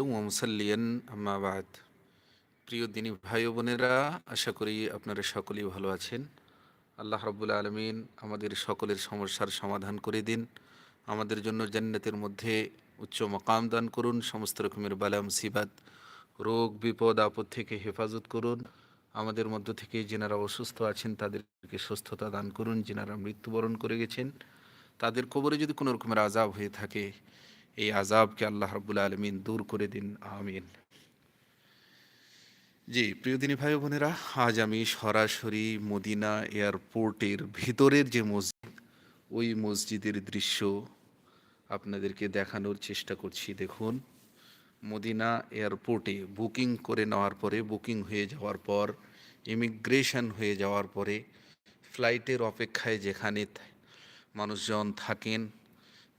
শাহিদুম ওমসাল্লিয়ান আম্মাবাদ প্রিয় দিনী ভাই বোনেরা, আশা করি আপনারা সকলেই ভালো আছেন। আল্লাহ রব্বুল আলমিন আমাদের সকলের সমস্যার সমাধান করে দিন। আমাদের জন্য জান্নাতের মধ্যে উচ্চ মকাম দান করুন, সমস্ত রকমের বালা, মুসিবাত, রোগ, বিপদ, আপদ থেকে হেফাজত করুন। আমাদের মধ্য থেকে যেনারা অসুস্থ আছেন, তাদেরকে সুস্থতা দান করুন। যেনারা মৃত্যুবরণ করে গেছেন, তাদের কবরে যদি কোনো রকমের আজাব হয়ে থাকে এই আজাবকে আল্লাহ রব্বুল আলমিন দূর করে দিন, আমিন। জি, প্রিয় দিনী ভাই বোনেরা, আজ আমি সরাসরি মদিনা এয়ারপোর্টের ভিতরের যে মসজিদ, ওই মসজিদের দৃশ্য আপনাদেরকে দেখানোর চেষ্টা করছি। দেখুন, মদিনা এয়ারপোর্টে বুকিং করে নেওয়ার পরে, বুকিং হয়ে যাওয়ার পর, ইমিগ্রেশন হয়ে যাওয়ার পরে, ফ্লাইটের অপেক্ষায় যেখানে মানুষজন থাকেন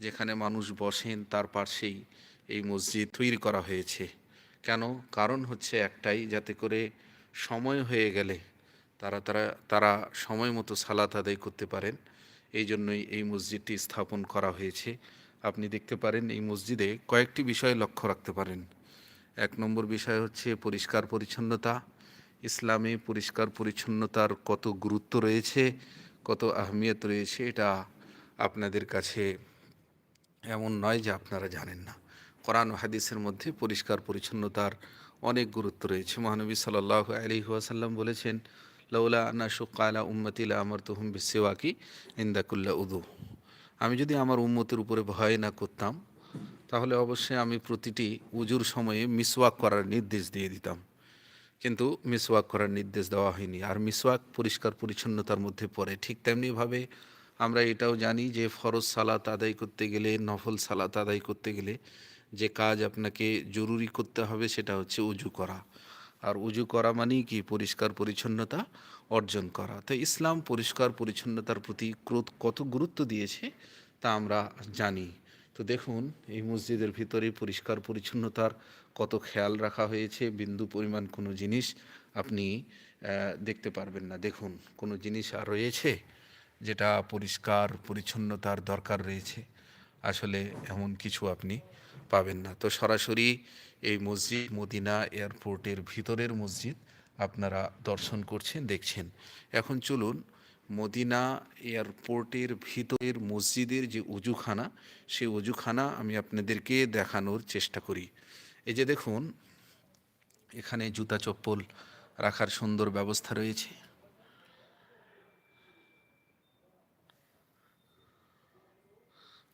যেখানে মানুষ বসেন, তার পাশেই এই মসজিদ তৈরি করা হয়েছে। কেন? কারণ হচ্ছে একটাই, যাতে করে সময় হয়ে গেলে তারা তারা তারা সময় মতো সালাত আদায় করতে পারেন। এই জন্যই এই মসজিদটি স্থাপন করা হয়েছে। আপনি দেখতে পারেন এই মসজিদে কয়েকটি বিষয় লক্ষ্য রাখতে পারেন। এক নম্বর বিষয় হচ্ছে পরিষ্কার পরিচ্ছন্নতা। ইসলামে পরিষ্কার পরিচ্ছন্নতার কত গুরুত্ব রয়েছে, কত আহমিয়ত রয়েছে, এটা আপনাদের কাছে এমন নয় যে আপনারা জানেন না। কোরআন হাদিসের মধ্যে পরিষ্কার পরিচ্ছন্নতার অনেক গুরুত্ব রয়েছে। মহানবী সাল্লাহ আলী ওয়াসাল্লাম বলেছেন লৌলা আন্না শুকালা উম্মতিলা আমর তুহুম বিসেওয়াকি ইন্দাকুল্লা উদু। আমি যদি আমার উম্মতের উপরে ভয় না করতাম, তাহলে অবশ্যই আমি প্রতিটি উজুর সময়ে মিসওয়াক করার নির্দেশ দিয়ে দিতাম। কিন্তু মিসওয়াক করার নির্দেশ দেওয়া হয়নি। আর মিসওয়াক পরিষ্কার পরিচ্ছন্নতার মধ্যে পড়ে ঠিক তেমনিভাবে আমরা এটাও জানি যে ফরজ সালাত আদায় করতে গেলে, নফল সালাত আদায় করতে গেলে যে কাজ আপনাকে জরুরি করতে হবে সেটা হচ্ছে উজু করা। আর উজু করা মানেই কি? পরিষ্কার পরিচ্ছন্নতা অর্জন করা। তো ইসলাম পরিষ্কার পরিচ্ছন্নতার প্রতি ক্রোধ কত গুরুত্ব দিয়েছে তা আমরা জানি। তো দেখুন, এই মসজিদের ভিতরে পরিষ্কার পরিচ্ছন্নতার কত খেয়াল রাখা হয়েছে, বিন্দু পরিমাণ কোনো জিনিস আপনি দেখতে পারবেন না। দেখুন, কোনো জিনিস আর রয়েছে? যেটা পরিষ্কার, পরিচ্ছন্নতার দরকার রয়েছে। আসলে এমন কিছু আপনি পাবেন না। তো সরাসরি এই মসজিদ, মদিনা এয়ারপোর্টের ভিতরের মসজিদ আপনারা দর্শন করছেন, দেখছেন। এখন চলুন মদিনা এয়ারপোর্টের ভিতরের মসজিদের যে উজুখানা সেই উজুখানা আমি আপনাদেরকে দেখানোর চেষ্টা করি। এই যে দেখুন, এখানে জুতা চপ্পল রাখার সুন্দর ব্যবস্থা রয়েছে।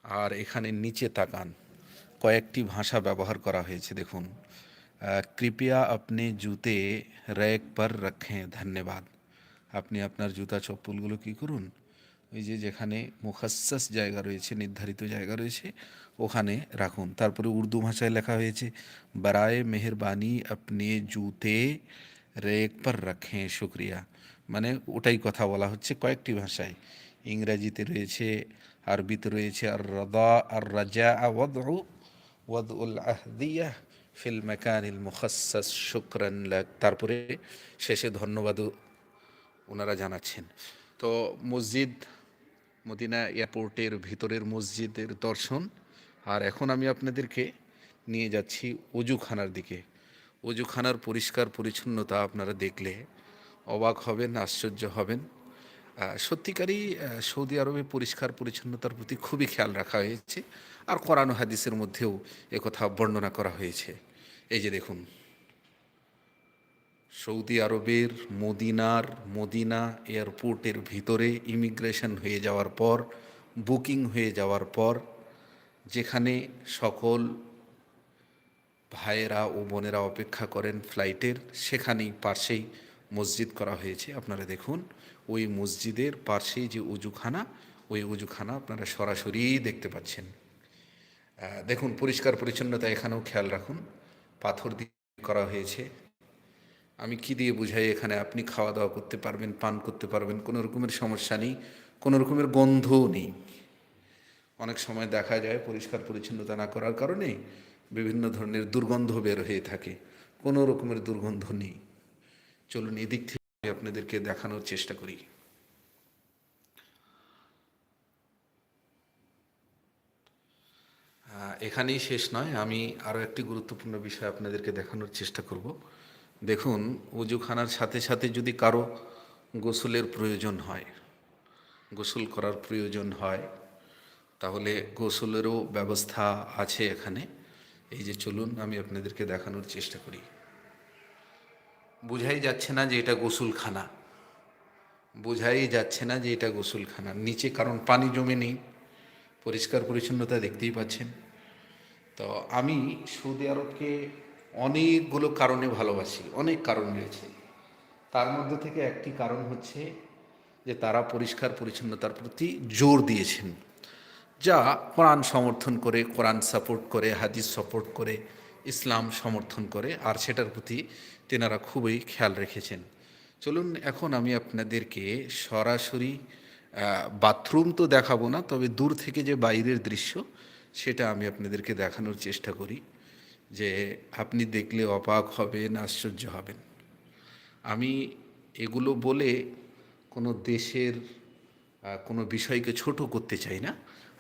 আর এখানে নিচে তাকান। কয়েকটি ভাষা ব্যবহার করা হয়েছে, দেখুন। কৃপয়া আপনি জুতে র্যাক পর রাখেন, ধন্যবাদ। আপনি আপনার জুতা চপ্পলগুলো কি করুন? ওই যে যেখানে মুখাস্সাস জায়গা রয়েছে, নির্ধারিত জায়গা রয়েছে, ওখানে রাখুন। তারপরে উর্দু ভাষায় লেখা হয়েছে, বারায় মেহরবানি আপনি জুতে রেক পর রাখেন, শুক্রিয়া। মানে ওটাই কথা বলা হচ্ছে কয়েকটি ভাষায়। ইংরাজিতে রয়েছে আরবিতে রয়েছে আর রদা, আর রাজা ওয়াদ ওয়াদ উল আহদিয়া ফিল মেকানিল মুখাসাস শুক্রান তারপরে শেষে ধন্যবাদও ওনারা জানাচ্ছেন। তো মসজিদ, মদিনা এয়ারপোর্টের ভিতরের মসজিদের দর্শন। আর এখন আমি আপনাদেরকে নিয়ে যাচ্ছি অজুখানার দিকে। অজুখানার পরিষ্কার পরিচ্ছন্নতা আপনারা দেখলে অবাক হবেন, আশ্চর্য হবেন। সত্যিকারই সৌদি আরবে পরিষ্কার পরিচ্ছন্নতার প্রতি খুবই খেয়াল রাখা হয়েছে। আর কোরআন হাদিসের মধ্যেও একথা বর্ণনা করা হয়েছে। এই যে দেখুন, সৌদি আরবের মদিনার মদিনা এয়ারপোর্টের ভিতরে ইমিগ্রেশন হয়ে যাওয়ার পর, বুকিং হয়ে যাওয়ার পর, যেখানে সকল ভাইয়েরা ও বোনেরা অপেক্ষা করেন ফ্লাইটের, সেখানেই পাশেই মসজিদ করা হয়েছে। আপনারা দেখুন ওই মসজিদের পাশেই যে উজুখানা, ওই উজুখানা আপনারা সরাসরি দেখতে পাচ্ছেন। দেখুন, পরিষ্কার পরিচ্ছন্নতা এখানেও খেয়াল রাখুন। পাথর দিয়ে করা হয়েছে। আমি কি দিয়ে বুঝাই এখানে? আপনি খাওয়া দাওয়া করতে পারবেন, পান করতে পারবেন, কোনো রকমের সমস্যা নেই, কোনো রকমের গন্ধও নেই। অনেক সময় দেখা যায় পরিষ্কার পরিচ্ছন্নতা না করার কারণে বিভিন্ন ধরনের দুর্গন্ধ বের হয়ে থাকে। কোনো রকমের দুর্গন্ধ নেই। চলুন এদিক থেকে আপনাদেরকে দেখানোর চেষ্টা করি। এখানেই শেষ নয়, আমি আরও একটি গুরুত্বপূর্ণ বিষয় আপনাদেরকে দেখানোর চেষ্টা করব। দেখুন, উজুখানার সাথে সাথে যদি কারও গোসলের প্রয়োজন হয়, গোসল করার প্রয়োজন হয়, তাহলে গোসলেরও ব্যবস্থা আছে এখানে। এই যে চলুন, আমি আপনাদেরকে দেখানোর চেষ্টা করি। বোঝাই যাচ্ছে না যে এটা গোসলখানা। বোঝাই যাচ্ছে না যে এটা গোসলখানা। নিচে কারণ পানি জমে নেই। পরিষ্কার পরিচ্ছন্নতা দেখতেই পাচ্ছেন। তো আমি সৌদি আরবকে অনেকগুলো কারণে ভালোবাসি, অনেক কারণ রয়েছে। তার মধ্যে থেকে একটি কারণ হচ্ছে যে তারা পরিষ্কার পরিচ্ছন্নতার প্রতি জোর দিয়েছেন। যা কোরআন সমর্থন করে, কোরআন সাপোর্ট করে, হাদিস সাপোর্ট করে। ইসলাম সমর্থন করে, আর সেটার প্রতি তেনারা খুবই খেয়াল রেখেছেন। চলুন, এখন আমি আপনাদেরকে সরাসরি বাথরুম তো দেখাবো না, তবে দূর থেকে যে বাইরের দৃশ্য, সেটা আমি আপনাদেরকে দেখানোর চেষ্টা করি, যে আপনি দেখলে অবাক হবেন, আশ্চর্য হবেন। আমি এগুলো বলে কোনো দেশের কোনো বিষয়কে ছোট করতে চাই না।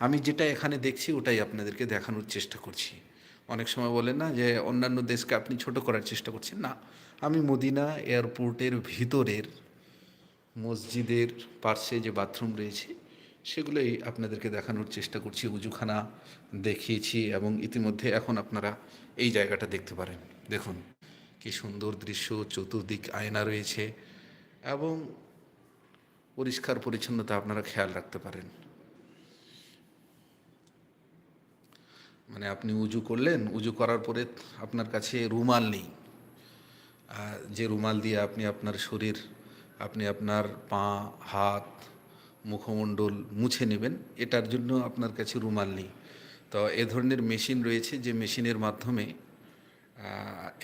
আমি যেটা এখানে দেখছি, ওটাই আপনাদেরকে দেখানোর চেষ্টা করছি। অনেক সময় বলেন না যে, অন্যান্য দেশকে আপনি ছোট করার চেষ্টা করছেন। না, আমি মদিনা এয়ারপোর্টের ভিতরের মসজিদের পার্শ্বে যে বাথরুম রয়েছে, সেগুলোই আপনাদেরকে দেখানোর চেষ্টা করছি, উজুখানা দেখিয়েছি এবং ইতিমধ্যে এখন আপনারা এই জায়গাটা দেখতে পারেন। দেখুন, কি সুন্দর দৃশ্য, চতুর্দিক আয়না রয়েছে এবং পরিষ্কার পরিচ্ছন্নতা আপনারা খেয়াল রাখতে পারেন। মানে আপনি উজু করলেন, উজু করার পরে আপনার কাছে রুমাল নেই। যে রুমাল দিয়ে আপনি আপনার শরীর, আপনি আপনার পা, হাত, মুখমণ্ডল মুছে নেবেন, এটার জন্য আপনার কাছে রুমাল নেই। তো এ ধরনের মেশিন রয়েছে যে মেশিনের মাধ্যমে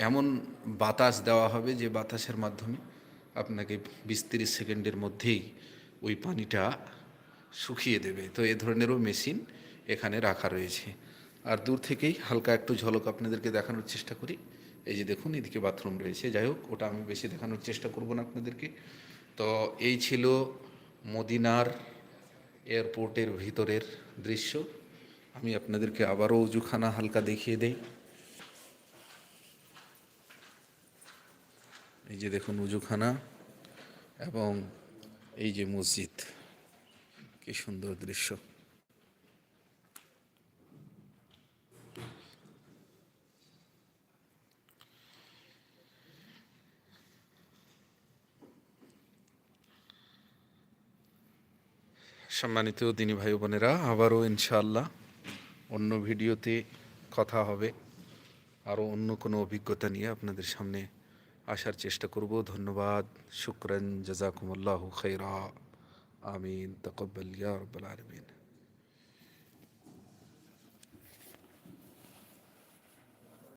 এমন বাতাস দেওয়া হবে যে বাতাসের মাধ্যমে আপনাকে বিশ তিরিশ সেকেন্ডের মধ্যেই ওই পানিটা শুকিয়ে দেবে। তো এ ধরনেরও মেশিন এখানে রাখা রয়েছে। আর দূর থেকেই হালকা একটু ঝলক আপনাদেরকে দেখানোর চেষ্টা করি। এই যে দেখুন, এদিকে বাথরুম রয়েছে। যাই হোক, ওটা আমি বেশি দেখানোর চেষ্টা করব না আপনাদেরকে। তো এই ছিল মদিনার এয়ারপোর্টের ভিতরের দৃশ্য। আমি আপনাদেরকে আবারও উজুখানা হালকা দেখিয়ে দেই। এই যে দেখুন উজুখানা এবং এই যে মসজিদ। কি সুন্দর দৃশ্য। সম্মানিত দিনী ভাই বোনেরা, আবারও ইনশাআল্লাহ অন্য ভিডিওতে কথা হবে। আরও অন্য কোনো অভিজ্ঞতা নিয়ে আপনাদের সামনে আসার চেষ্টা করব। ধন্যবাদ, শুক্রান, জাজাকুমুল্লাহ খৈরা আমিন, তকব্বাল ইয়া রব্বুল